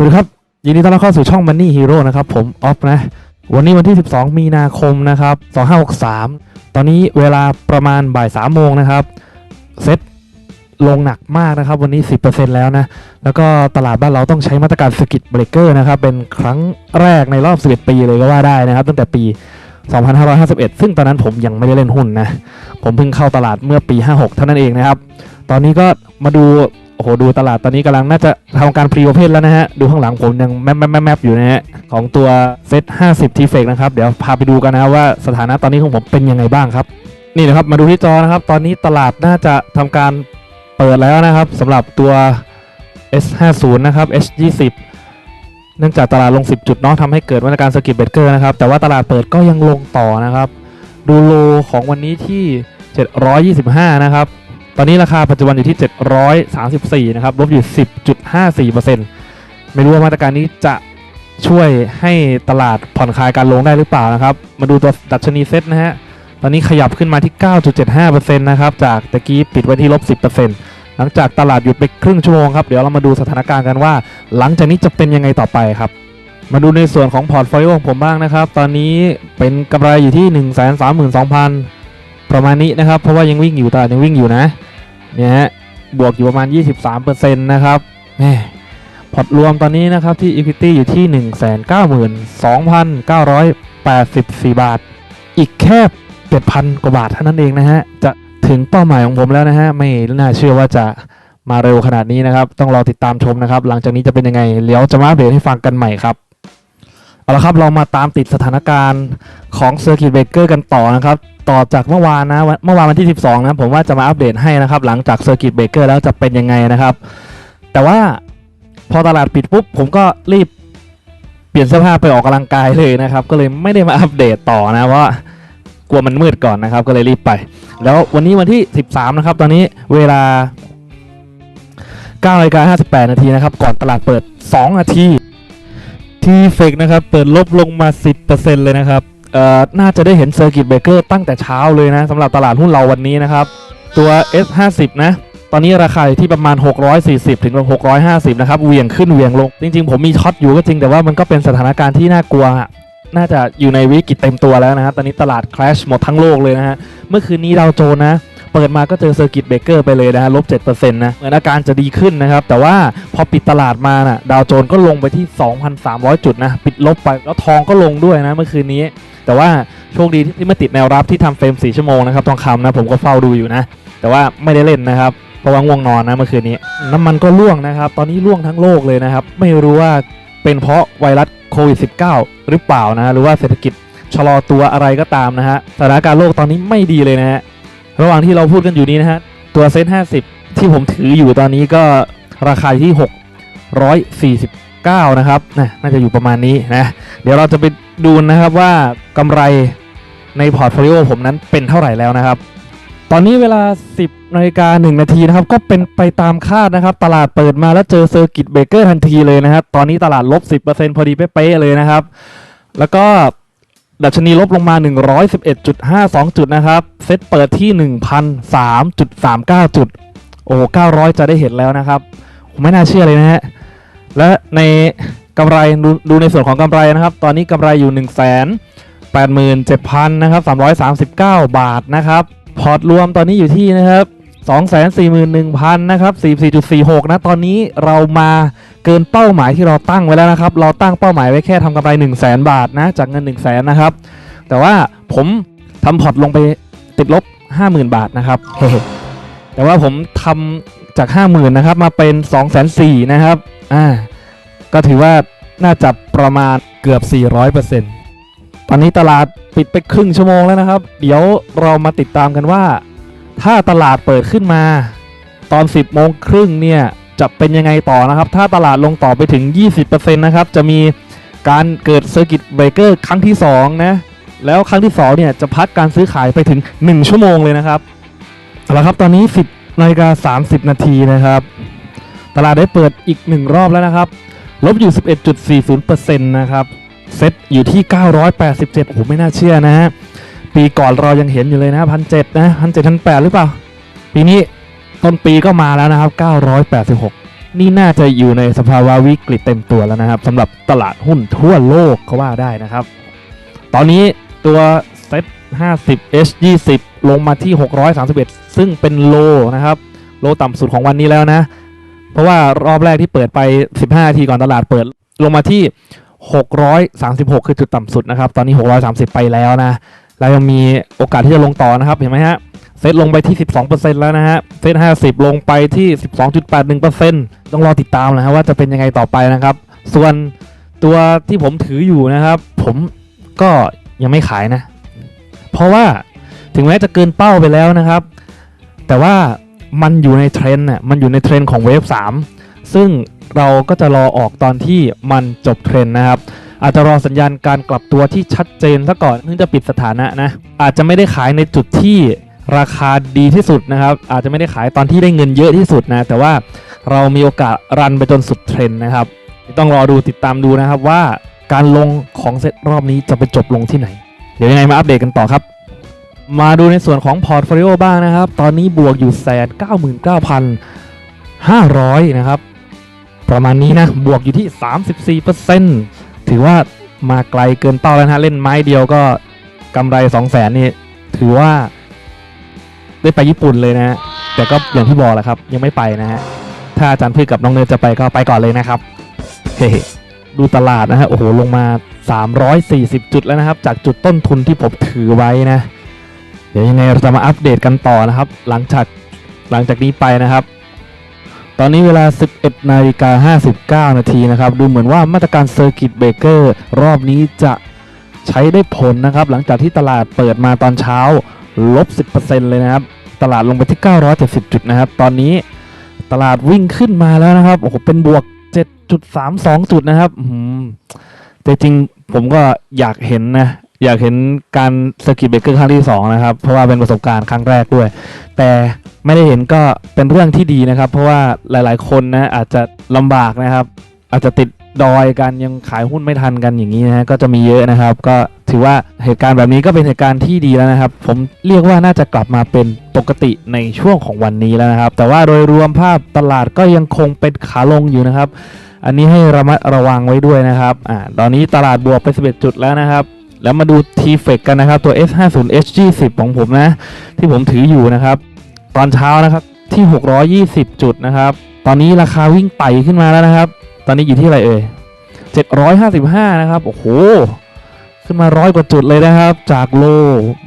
สวัสดีครับ ยินดีต้อนรับเข้าสู่ช่อง Money Hero นะครับ ผมออฟนะ วันนี้วันที่ 12 มีนาคมนะครับ 2563 ตอนนี้เวลาประมาณบ่าย3โมงนะครับ เซ็ตลงหนักมากนะครับ วันนี้ 10%แล้วนะ แล้วก็ตลาดบ้านเราต้องใช้มาตรการสกิ t เบรกเกอร์นะครับ เป็นครั้งแรกในรอบ 11 ปีเลยก็ว่าได้นะครับ ตั้งแต่ปี 2551 ซึ่งตอนนั้นผมยังไม่ได้เล่นหุ้นนะ ผมเพิ่งเข้าตลาดเมื่อปี 56 เท่านั้นเองนะครับ ตอนนี้ก็มาดู โอ้โหดูตลาดตอนนี้กำลังน่าจะทำการพรีโอเพนแล้วนะฮะ ดูข้างหลังผมยังแมปแมปแมปแมปอยู่นะฮะ ของตัวเซต50 t f e c นะครับ เดี๋ยวพาไปดูกันนะว่าสถานะตอนนี้ของผมเป็นยังไงบ้างครับ นี่นะครับมาดูที่จอนะครับ ตอนนี้ตลาดน่าจะทำการเปิดแล้วนะครับสำหรับตัว S50 นะครับ H20 เนื่องจากตลาดลง 10 จุดเนาะทำให้เกิดมาตรการสกิ t เบรกเกอร์นะครับ แต่ว่าตลาดเปิดก็ยังลงต่อนะครับ ดูโลของวันนี้ที่ 725 นะครับ ตอนนี้ราคาปัจจุบันอยู่ที่ 734 นะครับ ลบอยู่ 10.54%ไม่รู้ว่ามาตรการนี้จะช่วยให้ตลาดผ่อนคลายการลงได้หรือเปล่านะครับ มาดูตัวดัชนีเซ็ตนะฮะ ตอนนี้ขยับขึ้นมาที่ 9.75%นะครับ จากตะกี้ปิดไว้ที่ลบ 10%หลังจากตลาดหยุดไปครึ่งชั่วโมงครับ เดี๋ยวเรามาดูสถานการณ์กันว่า หลังจากนี้จะเป็นยังไงต่อไปครับ มาดูในส่วนของพอร์ตโฟลิโอของผมบ้างนะครับ ตอนนี้เป็นกำไรอยู่ที่ 132,000 ประมาณนี้นะครับ เพราะว่ายังวิ่งอยู่ตลาดยังวิ่งอยู่นะ เนี่ยฮะบวกอยู่ประมาณ 23%นะครับแหมพอร์ตรวมตอนนี้นะครับที่ Equity อยู่ที่ 192,984 บาท อีกแค่7,000 กว่าบาทเท่านั้นเองนะฮะ จะถึงเป้าหมายของผมแล้วนะฮะ ไม่น่าเชื่อว่าจะมาเร็วขนาดนี้นะครับ ต้องรอติดตามชมนะครับ หลังจากนี้จะเป็นยังไง เดี๋ยวจะมาอัปเดตให้ฟังกันใหม่ครับ เอาละครับเรามาตามติดสถานการณ์ของ Circuit Breaker กันต่อนะครับ ต่อจากเมื่อวานนะเมื่อวานวันที่ 12 นะ ผมว่าจะมาอัปเดตให้นะครับ หลังจาก Circuit Breaker แล้วจะเป็นยังไงนะครับ แต่ว่าพอตลาดปิดปุ๊บ ผมก็รีบเปลี่ยนเสื้อผ้าไปออกกำลังกายเลยนะครับ ก็เลยไม่ได้มาอัปเดตต่อนะเพราะว่ากลัวมันมืดก่อนนะครับ ก็เลยรีบไป แล้ววันนี้วันที่ 13 นะครับ ตอนนี้เวลา9นาฬิกา58 นาทีนะครับ ก่อนตลาดเปิด 2 นาที ทีเฟกนะครับ เปิดลบลงมา 10%เลยนะครับเอ่อน่าจะได้เห็นเซอร์กิตเบรกเกอร์ตั้งแต่เช้าเลยนะสำหรับตลาดหุ้นเราวันนี้นะครับ ตัว S50 นะ ตอนนี้ราคาอยู่ที่ประมาณ 640 ถึง 650 นะครับเหวี่ยงขึ้นเหวี่ยงลง จริง ๆ ผมมีช็อตอยู่ก็จริงแต่ว่ามันก็เป็นสถานการณ์ที่น่ากลัว น่าจะอยู่ในวิกฤตเต็มตัวแล้วนะครับตอนนี้ตลาด crash หมดทั้งโลกเลยนะฮะเมื่อคืนนี้ดาวโจนนะ เปิดมาก็เจอเซอร์กิตเบเกอร์ไปเลยนะฮะลบ7%นะเหมือนอาการจะดีขึ้นนะครับ แต่ว่าพอปิดตลาดมาน่ะดาวโจนส์ก็ลงไปที่ 2,300 จุดนะปิดลบไปแล้วทองก็ลงด้วยนะเมื่อคืนนี้ แต่ว่าโชคดีที่ไม่ติดแนวรับที่ทำเฟรม4ชั่วโมงนะครับทองคำนะผมก็เฝ้าดูอยู่นะ แต่ว่าไม่ได้เล่นนะครับเพราะว่าง่วงนอนนะเมื่อคืนนี้ น้ำมันก็ร่วงนะครับ ตอนนี้ร่วงทั้งโลกเลยนะครับ ไม่รู้ว่าเป็นเพราะไวรัสโควิด -19 หรือเปล่านะหรือว่าเศรษฐกิจชะลอตัวอะไรก็ตามนะฮะสถานการณ์โลกตอนนี้ไม่ดีเลยนะฮะ ระหว่างที่เราพูดกันอยู่นี้นะฮะ ตัวเซ็ต50 ที่ผมถืออยู่ตอนนี้ก็ราคาที่ 649 นะครับนะน่าจะอยู่ประมาณนี้นะ เดี๋ยวเราจะไปดูนะครับว่ากำไรในพอร์ตโฟลิโอผมนั้นเป็นเท่าไหร่แล้วนะครับ ตอนนี้เวลา 10นาฬิกา1นาทีนะครับ ก็เป็นไปตามคาดนะครับ ตลาดเปิดมาแล้วเจอเซอร์กิตเบรกเกอร์ทันทีเลยนะครับตอนนี้ตลาดลบ 10%พอดีเป๊ะเลยนะครับ แล้วก็ ดัชนีลบลงมา 111.52 จุดนะครับ เซตเปิดที่ 1,003.39 จุด โอ้900 จะได้เห็นแล้วนะครับ ไม่น่าเชื่อเลยนะฮะ และในกำไรดูดูในส่วนของกำไรนะครับ ตอนนี้กำไรอยู่ 1 8 7,000นะครับ 339 บาทนะครับ พอร์ตรวมตอนนี้อยู่ที่นะครับ241,000นะครับ44.46 นะ ตอนนี้เรามา เกินเป้าหมายที่เราตั้งไว้แล้วนะครับ เราตั้งเป้าหมายไว้แค่ทำกำไร 1 0 0 0 0แบาทนะ จากเงิน 1 0 0 0 0แนะครับ แต่ว่าผมทำพอร์ตลงไปติดลบ 50,000 บาทนะครับแต่ว่าผมทำจาก 50,000นะครับ มาเป็น 2 4 0 0 0นะครับ อ่า ก็ถือว่าน่าจะประมาณเกือบ 400%ตอนนี้ตลาดปิดไปครึ่งชั่วโมงแล้วนะครับ เดี๋ยวเรามาติดตามกันว่า ถ้าตลาดเปิดขึ้นมา ตอน 10โมงครึ่งเนี่ย จะเป็นยังไงต่อนะครับ ถ้าตลาดลงต่อไปถึง 20%นะครับ จะมีการเกิดเซอร์กิตเบรกเกอร์ครั้งที่ 2 นะ แล้วครั้งที่ 2 เนี่ยจะพักการซื้อขายไปถึง 1 ชั่วโมงเลยนะครับเอาละครับตอนนี้ 10นาฬิกา30 นาทีนะครับ ตลาดได้เปิดอีก 1 รอบแล้วนะครับ ลบอยู่ 11.40%นะครับ เซ็ตอยู่ที่ 987 โอ้โห ไม่น่าเชื่อนะฮะ ปีก่อนเรายังเห็นอยู่เลยนะพันเจ็ดนะพันเจ็ดพันแปดหรือเปล่า ปีนี้ ต้นปีก็มาแล้วนะครับ 986 นี่น่าจะอยู่ในสภาวะวิกฤตเต็มตัวแล้วนะครับสำหรับตลาดหุ้นทั่วโลกก็ว่าได้นะครับ ตอนนี้ตัวเซ็ต50 H 20 ลงมาที่ 631 ซึ่งเป็นโลนะครับ โลต่ำสุดของวันนี้แล้วนะ เพราะว่ารอบแรกที่เปิดไป 15นาทีก่อนตลาดเปิด ลงมาที่ 636 คือจุดต่ำสุดนะครับ ตอนนี้ 630 ไปแล้วนะ แล้วยังมีโอกาสที่จะลงต่อนะครับ เห็นไหมฮะ เซตลงไปที่ 12%แล้วนะฮะ เซต 50 ลงไปที่ 12.81%ต้องรอติดตามนะฮะว่าจะเป็นยังไงต่อไปนะครับ ส่วนตัวที่ผมถืออยู่นะครับ ผมก็ยังไม่ขายนะ เพราะว่าถึงแม้จะเกินเป้าไปแล้วนะครับ แต่ว่ามันอยู่ในเทรนด์น่ะ มันอยู่ในเทรนด์ของเวฟ3 ซึ่งเราก็จะรอออกตอนที่มันจบเทรนด์นะครับอาจจะรอสัญญาณการกลับตัวที่ชัดเจนซะก่อนถึงจะปิดสถานะนะ อาจจะไม่ได้ขายในจุดที่ ราคาดีที่สุดนะครับ อาจจะไม่ได้ขายตอนที่ได้เงินเยอะที่สุดนะ แต่ว่าเรามีโอกาสรันไปจนสุดเทรนนะครับ ต้องรอดูติดตามดูนะครับว่าการลงของเซตรอบนี้จะไปจบลงที่ไหน เดี๋ยวยังไงมาอัปเดตกันต่อครับ มาดูในส่วนของพอร์ตโฟลิโอบ้างนะครับ ตอนนี้บวกอยู่แสนเก้าหมื่นเก้าพันห้าร้อยนะครับ ประมาณนี้นะ บวกอยู่ที่34%ถือว่ามาไกลเกินเป้าแล้วนะเล่นไม้เดียวก็กำไร2 0 0แสนนี่ถือว่า ได้ไปญี่ปุ่นเลยนะฮะแต่ก็อย่างที่บอกแหละครับ ยังไม่ไปนะฮะถ้าอาจารย์พืชกับน้องเนยจะไปก็ไปก่อนเลยนะครับเฮ้ดูตลาดนะฮะโอ้โหลงมา 340 จุดแล้วนะครับ จากจุดต้นทุนที่ผมถือไว้นะ เดี๋ยวยังไงเราจะมาอัปเดตกันต่อนะครับ หลังจากหลังจากนี้ไปนะครับ ตอนนี้เวลา 11นาฬิกา59 นาทีนะครับ ดูเหมือนว่ามาตรการเซอร์กิตเบเกอร์รอบนี้จะใช้ได้ผลนะครับ หลังจากที่ตลาดเปิดมาตอนเช้าลบ 10%เลยนะครับ ตลาดลงไปที่ 970 จุดนะครับ ตอนนี้ตลาดวิ่งขึ้นมาแล้วนะครับโอ้โหเป็นบวก 7.32 จุดนะครับแต่จริงผมก็อยากเห็นนะ อยากเห็นการสกิปเบเกอร์ครั้งที่ 2 นะครับ เพราะว่าเป็นประสบการณ์ครั้งแรกด้วย แต่ไม่ได้เห็นก็เป็นเรื่องที่ดีนะครับ เพราะว่าหลาย ๆ คนนะอาจจะลำบากนะครับ อาจจะติด ดอยกันยังขายหุ้นไม่ทันกันอย่างนี้นะฮะก็จะมีเยอะนะครับ ก็ถือว่าเหตุการณ์แบบนี้ก็เป็นเหตุการณ์ที่ดีแล้วนะครับ ผมเรียกว่าน่าจะกลับมาเป็นปกติในช่วงของวันนี้แล้วนะครับ แต่ว่าโดยรวมภาพตลาดก็ยังคงเป็นขาลงอยู่นะครับ อันนี้ให้ระมัดระวังไว้ด้วยนะครับอ่าตอนนี้ตลาดบวกไป 11 จุดแล้วนะครับแล้วมาดู t f e c กันนะครับ ตัว S50 HG10 ของผมนะ ที่ผมถืออยู่นะครับ ตอนเช้านะครับที่ 620 จุดนะครับ ตอนนี้ราคาวิ่งไต่ขึ้นมาแล้วนะครับ ตอนนี้อยู่ที่อะไรเอ่ย755 นะครับ โอ้โห ขึ้นมาร้อยกว่าจุดเลยนะครับ จากโล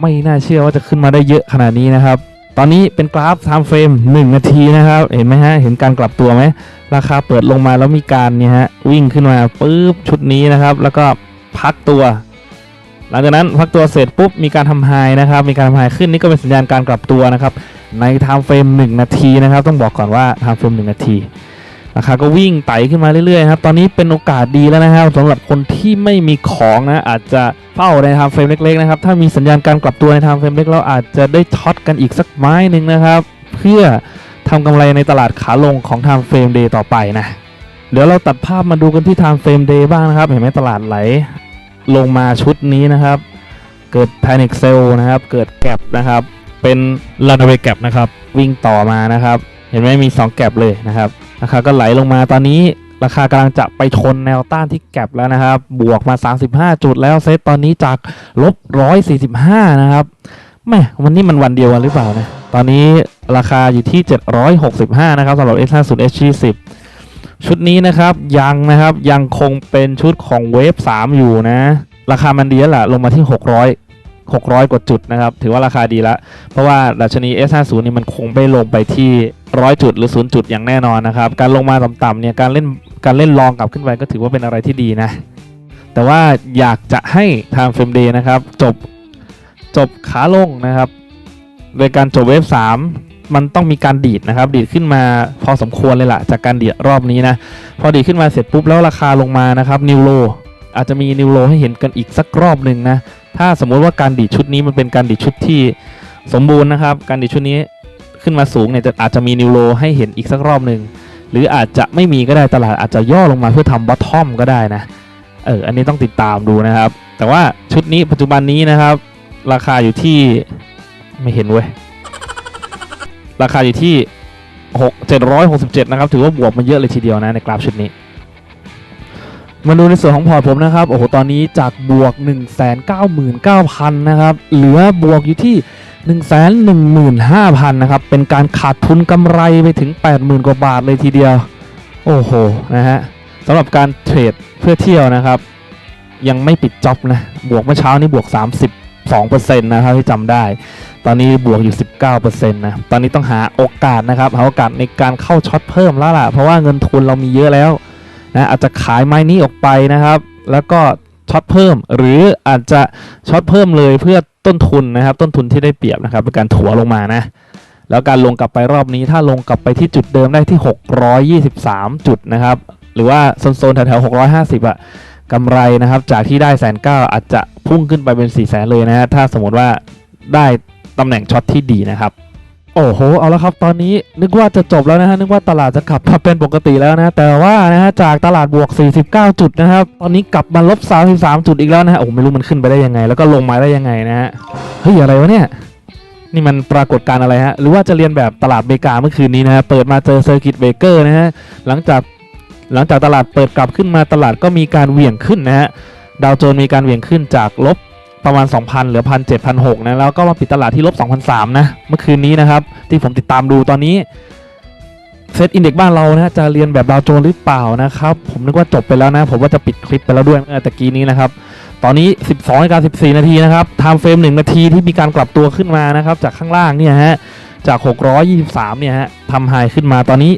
ไม่น่าเชื่อว่าจะขึ้นมาได้เยอะขนาดนี้นะครับ ตอนนี้เป็นกราฟ time frame 1 นาทีนะครับ เห็นไหมฮะ เห็นการกลับตัวไหม ราคาเปิดลงมาแล้วมีการเนี่ยฮะ วิ่งขึ้นมาปุ๊บชุดนี้นะครับ แล้วก็พักตัว หลังจากนั้นพักตัวเสร็จปุ๊บ มีการทำไฮนะครับ มีการทำไฮขึ้นนี่ก็เป็นสัญญาณการกลับตัวนะครับ ใน time frame 1 นาทีนะครับ ต้องบอกก่อนว่า time frame 1 นาที ราคาก็วิ่งไต่ขึ้นมาเรื่อยๆครับ ตอนนี้เป็นโอกาสดีแล้วนะครับสำหรับคนที่ไม่มีของนะอาจจะเฝ้าใน time frame เล็กๆนะครับ ถ้ามีสัญญาณการกลับตัวใน time frame เล็กเราอาจจะได้ช็อตกันอีกสักไม้หนึ่งนะครับ เพื่อทำกำไรในตลาดขาลงของ time frame day ต่อไปนะ เดี๋ยวเราตัดภาพมาดูกันที่ time frame day บ้างนะครับ เห็นไหมตลาดไหลลงมาชุดนี้นะครับ เกิด panic sell นะครับ เกิดแก p นะครับ เป็น runaway gap นะครับ วิ่งต่อมานะครับ เห็นไหมมี 2 แก p เลยนะครับ ราคาก็ไหลลงมาตอนนี้ราคากำลังจะไปชนแนวต้านที่แก p แล้วนะครับ บวกมา 35 จุดแล้วเซตตอนนี้จากลบ145 นะครับแม่วันนี้มันวันเดียวกันหรือเปล่านะตอนนี้ราคาอยู่ที่ 765 นะครับสำหรับ S50 S20 ชุดนี้นะครับยังนะครับยังคงเป็นชุดของเวฟ3 อยู่นะ ราคามันดีแล้วล่ะลงมาที่ 600 600 กว่าจุดนะครับ ถือว่าราคาดีล้วเพราะว่าดัชนี S50 นี่มันคงไม่ลงไปที่ 100 จุดหรือ 0 จุดอย่างแน่นอนนะครับ การลงมาต่ำๆเนี่ยการเล่นการเล่นลองกลับขึ้นไปก็ถือว่าเป็นอะไรที่ดีนะ แต่ว่าอยากจะให้ Time Frame Day นะครับ จบจบขาลงนะครับ โดยการจบเวฟ3มันต้องมีการดีดนะครับ ดีดขึ้นมาพอสมควรเลยล่ะ จากการดีดรอบนี้นะ พอดีดขึ้นมาเสร็จปุ๊บแล้วราคาลงมานะครับนิวโล อาจจะมีนิวโลให้เห็นกันอีกสักรอบหนึ่งนะ ถ้าสมมุติว่าการดีดชุดนี้มันเป็นการดีดชุดที่สมบูรณ์นะครับ การดีดชุดนี้ขึ้นมาสูงเนี่ยจะอาจจะมีนิวโลให้เห็นอีกสักรอบหนึ่งหรืออาจจะไม่มีก็ได้ตลาดอาจจะย่อลงมาเพื่อทำบอททอมก็ได้นะเอออันนี้ต้องติดตามดูนะครับ แต่ว่าชุดนี้ปัจจุบันนี้นะครับ ราคาอยู่ที่ไม่เห็นเว้ยราคาอยู่ที่6 767 นะครับ ถือว่าบวกมาเยอะเลยทีเดียวนะในกราฟชุดนี้ มาดูในส่วนของพอร์ตผมนะครับ โอ้โห ตอนนี้จากบวก 199,000 นะครับ เหลือบวกอยู่ที่ 115,000 นะครับ เป็นการขาดทุนกำไรไปถึง 80,000 กว่าบาทเลยทีเดียว โอ้โห นะฮะสำหรับการเทรดเพื่อเที่ยวนะครับ ยังไม่ปิดจ็อบนะ บวกเมื่อเช้านี้บวก 32%นะครับที่จำได้ ตอนนี้บวกอยู่ 19%นะ ตอนนี้ต้องหาโอกาสนะครับ หาโอกาสในการเข้าช็อตเพิ่มแล้วล่ะ เพราะว่าเงินทุนเรามีเยอะแล้ว นะอาจจะขายไม้นี้ออกไปนะครับ แล้วก็ช็อตเพิ่มหรืออาจจะช็อตเพิ่มเลยเพื่อต้นทุนนะครับ ต้นทุนที่ได้เปรียบนะครับเป็นการถัวลงมานะแล้วการลงกลับไปรอบนี้ถ้าลงกลับไปที่จุดเดิมได้ที่ 623 จุดนะครับ หรือว่าโซนๆแถวๆ650อะกำไรนะครับ จากที่ได้แสนเก้าอาจจะพุ่งขึ้นไปเป็น4ี่แสนเลยนะฮะถ้าสมมติว่าได้ตำแหน่งช็อตที่ดีนะครับ โอ้โห เอาละครับ ตอนนี้นึกว่าจะจบแล้วนะฮะ นึกว่าตลาดจะกลับมาเป็นปกติแล้วนะ แต่ว่านะฮะ จากตลาดบวก 49 จุดนะครับ ตอนนี้กลับมาลบ 33 จุดอีกแล้วนะฮะ โอ้ไม่รู้มันขึ้นไปได้ยังไง แล้วก็ลงมาได้ยังไงนะฮะ เฮ้ย อะไรวะเนี่ย นี่มันปรากฏการอะไรฮะ หรือว่าจะเรียนแบบตลาดเบกาเมื่อคืนนี้นะฮะ เปิดมาเจอเซอร์กิตเบเกอร์นะฮะ หลังจาก หลังจากตลาดเปิดกลับขึ้นมาตลาดก็มีการเหวี่ยงขึ้นนะฮะ ดาวโจนส์มีการเหวี่ยงขึ้นจากลบ ประมาณ 2,000 เหลือ1,700นะแล้วก็มาปิดตลาดที่ลบ2,003นะเมื่อคืนนี้นะครับที่ผมติดตามดูตอนนี้เซตอินเด็กบ้านเรานะจะเรียนแบบดาวโจนส์หรือเปล่านะครับ ผมนึกว่าจบไปแล้วนะ ผมว่าจะปิดคลิปไปแล้วด้วยเมื่อตะกี้นี้นะครับ ตอนนี้ 12นาฬิกา14 นาทีนะครับไทม์เฟรม1นาทีที่มีการกลับตัวขึ้นมานะครับ จากข้างล่างเนี่ยฮะจาก 623 เนี่ยฮะทำไฮขึ้นมาตอนนี้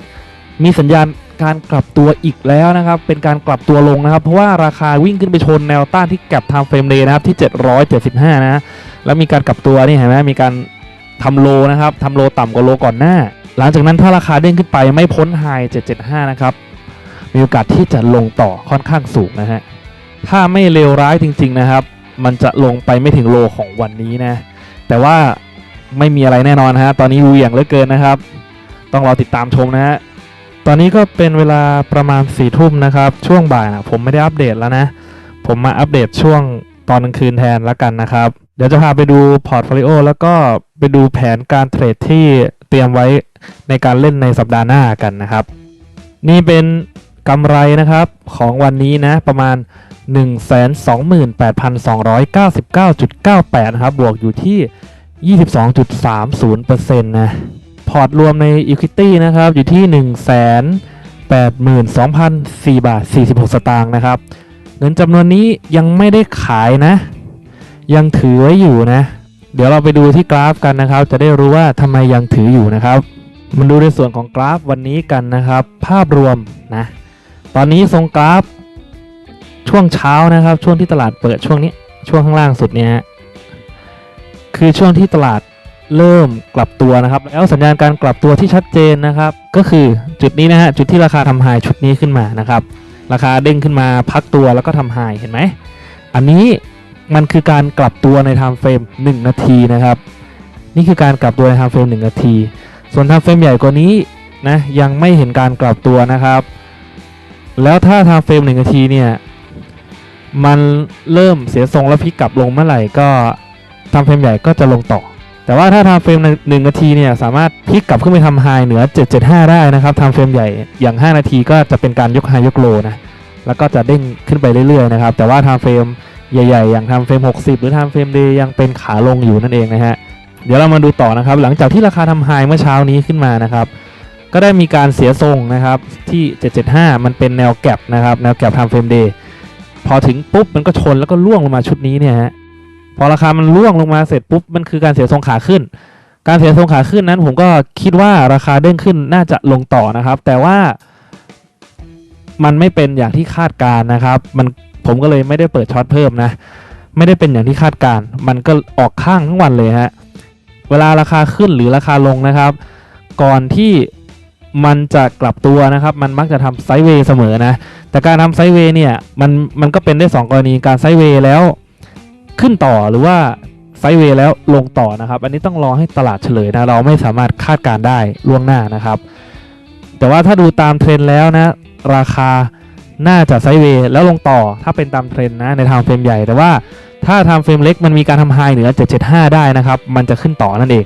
มีสัญญาณ การกลับตัวอีกแล้วนะครับ เป็นการกลับตัวลงนะครับ เพราะว่าราคาวิ่งขึ้นไปชนแนวต้านที่แก็บไทม์เฟรมเดย์นะครับที่ 775 นะ แล้วมีการกลับตัวนี่เห็นไหมมีการทำโลนะครับทำโลต่ำกว่าโลก่อนหน้า หลังจากนั้นถ้าราคาเด้งขึ้นไปไม่พ้นไฮ775 นะครับ มีโอกาสที่จะลงต่อค่อนข้างสูงนะฮะ ถ้าไม่เลวร้ายจริง ๆนะครับ มันจะลงไปไม่ถึงโลของวันนี้นะ แต่ว่าไม่มีอะไรแน่นอนฮะ ตอนนี้เหวี่ยงเหลือเกินนะครับ ต้องรอติดตามชมนะฮะ ตอนนี้ก็เป็นเวลาประมาณ4ี่ทุ่มนะครับ ช่วงบ่ายนะผมไม่ได้อัปเดตแล้วนะ ผมมาอัปเดตช่วงตอนกลางคืนแทนแล้วกันนะครับ เดี๋ยวจะพาไปดูพอร์ตโฟลิโอแล้วก็ไปดูแผนการเทรดที่เตรียมไว้ในการเล่นในสัปดาห์หน้ากันนะครับ นี่เป็นกำไรนะครับของวันนี้นะประมาณ 128,299.98 นะครับ บวกอยู่ที่ 22.30%นะ พอร์ตรวมใน Equity นะครับ อยู่ที่ 182,004บาท 46 สตางค์นะครับ เงินจำนวนนี้ยังไม่ได้ขายนะ ยังถือไว้อยู่นะ เดี๋ยวเราไปดูที่กราฟกันนะครับ จะได้รู้ว่าทำไมยังถืออยู่นะครับ มาดูในส่วนของกราฟวันนี้กันนะครับ ภาพรวมนะ ตอนนี้ทรงกราฟ ช่วงเช้านะครับ ช่วงที่ตลาดเปิดช่วงนี้ ช่วงข้างล่างสุดเนี่ยคือช่วงที่ตลาด เริ่มกลับตัวนะครับ แล้วสัญญาณการกลับตัวที่ชัดเจนนะครับ ก็คือจุดนี้นะฮะจุดที่ราคาทำไฮชุดนี้ขึ้นมานะครับ ราคาเด้งขึ้นมาพักตัวแล้วก็ทำไฮเห็นไหมอันนี้มันคือการกลับตัวในไทม์เฟรม1 นาทีนะครับ นี่คือการกลับตัวในไทม์เฟรม1 นาที ส่วนไทม์เฟรมใหญ่กว่านี้นะยังไม่เห็นการกลับตัวนะครับ แล้วถ้าไทม์เฟรม1 นาทีเนี่ยมันเริ่มเสียทรงแล้วพลิกกลับลงเมื่อไหร่ก็ไทม์เฟรมใหญ่ก็จะลงต่อ แต่ว่าถ้าทม์เฟรมในหนึ่งนาทีเนี่ยสามารถพลิกกลับขึ้นไปทำไฮเหนือ 775 ได้นะครับทม์เฟรมใหญ่อย่าง 5 นาทีก็จะเป็นการยกไฮยกโลนะแล้วก็จะเด้งขึ้นไปเรื่อยๆนะครับแต่ว่าทม์เฟรมใหญ่ๆ อย่างทม์เฟรม 60 หรือทม์เฟรมเดย์ยังเป็นขาลงอยู่นั่นเองนะฮะเดี๋ยวเรามาดูต่อนะครับ หลังจากที่ราคาทำไฮเมื่อเช้านี้ขึ้นมานะครับก็ได้มีการเสียทรงนะครับที่ 775 มันเป็นแนวแก็บนะครับแนวแก็บทม์เฟรมเดย์พอถึงปุ๊บมันก็ชนแล้วก็ล่วงลงมาชุดนี้เนี่ยฮะ พอราคามันล่วงลงมาเสร็จปุ๊บมันคือการเสียทรงขาขึ้น การเสียทรงขาขึ้นนั้น ผมก็คิดว่าราคาเด้งขึ้นน่าจะลงต่อนะครับ แต่ว่ามันไม่เป็นอย่างที่คาดการนะครับ มันผมก็เลยไม่ได้เปิดช็อตเพิ่มนะ ไม่ได้เป็นอย่างที่คาดการ มันก็ออกข้างทั้งวันเลยฮะ เวลาราคาขึ้นหรือราคาลงนะครับ ก่อนที่มันจะกลับตัวนะครับ มันมักจะทำไซด์เวย์เสมอนะ แต่การทำไซด์เวย์เนี่ย มันมันก็เป็นได้สองกรณี การไซด์เวย์แล้ว ขึ้นต่อหรือว่าไซเวย์แล้วลงต่อนะครับ อันนี้ต้องรอให้ตลาดเฉลยนะเราไม่สามารถคาดการได้ล่วงหน้านะครับ แต่ว่าถ้าดูตามเทรนด์แล้วนะ ราคาน่าจะไซเวย์แล้วลงต่อถ้าเป็นตามเทรนด์นะในทม์เฟรมใหญ่แต่ว่าถ้าทม์เฟรมเล็กมันมีการทำไฮเหนือ 775 ได้นะครับ มันจะขึ้นต่อนั่นเอง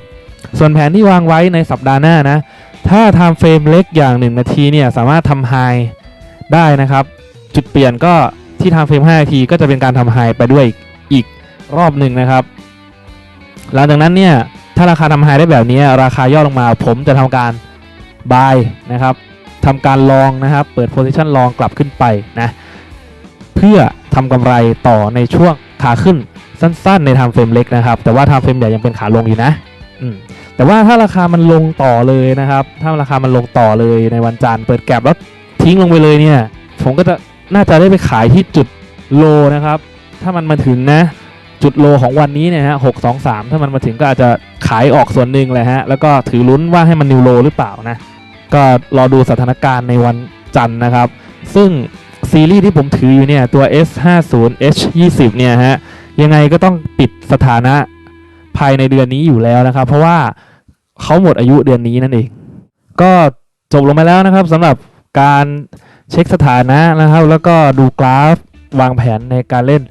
ส่วนแผนที่วางไว้ในสัปดาห์หน้านะ ถ้า time frame เล็กอย่าง 1 นาทีเนี่ยสามารถทำ high ได้นะครับ จุดเปลี่ยนก็ที่ time frame 5นาทีก็จะเป็นการทำ high ไปด้วยอีก รอบหนึ่งนะครับ หลังจากนั้นเนี่ย ถ้าราคาทำ high ได้แบบนี้ ราคาย่อลงมา ผมจะทำการ buy นะครับทำการลองนะครับ เปิด position ลองกลับขึ้นไปนะ เพื่อทำกำไรต่อในช่วงขาขึ้นสั้นๆ ใน time frame เล็กนะครับ แต่ว่า time frame ใหญ่ยังเป็นขาลงอยู่นะแต่ว่าถ้าราคามันลงต่อเลยนะครับ ถ้าราคามันลงต่อเลยในวันจันทร์เปิดแก็บแล้วทิ้งลงไปเลยเนี่ย ผมก็จะน่าจะได้ไปขายที่จุดโลนะครับ ถ้ามันมาถึงนะ จุดโลของวันนี้เนี่ยฮะหกสองสามถ้ามันมาถึงก็อาจจะขายออกส่วนหนึ่งเลยฮะ แล้วก็ถือลุ้นว่าให้มันนิวโลหรือเปล่านะ ก็รอดูสถานการณ์ในวันจันทร์นะครับ ซึ่งซีรีส์ที่ผมถืออยู่เนี่ย ตัว S50 H20 เนี่ยฮะ ยังไงก็ต้องปิดสถานะภายในเดือนนี้อยู่แล้วนะครับ เพราะว่าเขาหมดอายุเดือนนี้นั่นเอง ก็จบลงไปแล้วนะครับสำหรับการเช็คสถานะนะครับ แล้วก็ดูกราฟวางแผนในการเล่น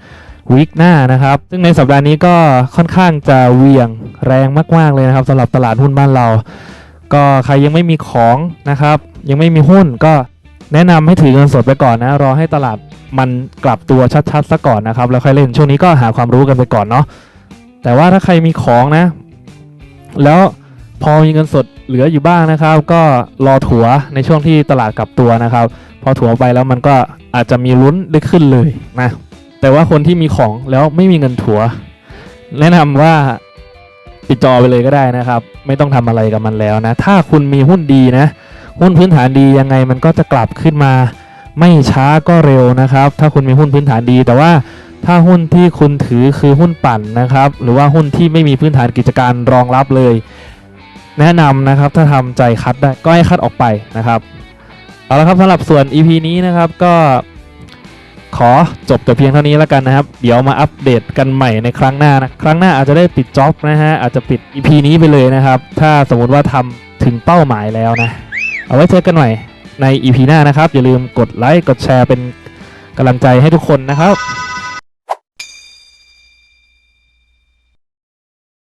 วีคหน้านะครับ ซึ่งในสัปดาห์นี้ก็ค่อนข้างจะเวียงแรงมาก ๆ เลยนะครับสำหรับตลาดหุ้นบ้านเรา ก็ใครยังไม่มีของนะครับ ยังไม่มีหุ้นก็แนะนำให้ถือเงินสดไปก่อนนะ รอให้ตลาดมันกลับตัวชัดๆซะก่อนนะครับ แล้วค่อยเล่นช่วงนี้ก็หาความรู้กันไปก่อนเนาะแต่ว่าถ้าใครมีของนะ แล้วพอมีเงินสดเหลืออยู่บ้างนะครับ ก็รอถัวในช่วงที่ตลาดกลับตัวนะครับ พอถัวไปแล้วมันก็อาจจะมีลุ้นได้ขึ้นเลยนะ แต่ว่าคนที่มีของแล้วไม่มีเงินถัว แนะนำว่าปิดจอไปเลยก็ได้นะครับ ไม่ต้องทำอะไรกับมันแล้วนะ ถ้าคุณมีหุ้นดีนะ หุ้นพื้นฐานดียังไงมันก็จะกลับขึ้นมา ไม่ช้าก็เร็วนะครับ ถ้าคุณมีหุ้นพื้นฐานดี แต่ว่าถ้าหุ้นที่คุณถือคือหุ้นปั่นนะครับ หรือว่าหุ้นที่ไม่มีพื้นฐานกิจการรองรับเลย แนะนำนะครับ ถ้าทำใจคัดได้ก็ให้คัดออกไปนะครับเอาละครับสำหรับส่วน EP นี้นะครับก็ ขอจบแต่เพียงเท่านี้แล้วกันนะครับ เดี๋ยวมาอัปเดตกันใหม่ในครั้งหน้านะ ครั้งหน้าอาจจะได้ปิดจ็อบนะฮะ อาจจะปิด EP นี้ไปเลยนะครับ ถ้าสมมติว่าทำถึงเป้าหมายแล้วนะ เอาไว้เจอกันใหม่ใน EP หน้านะครับ อย่าลืมกดไลค์ กดแชร์เป็นกำลังใจให้ทุกคนนะครับ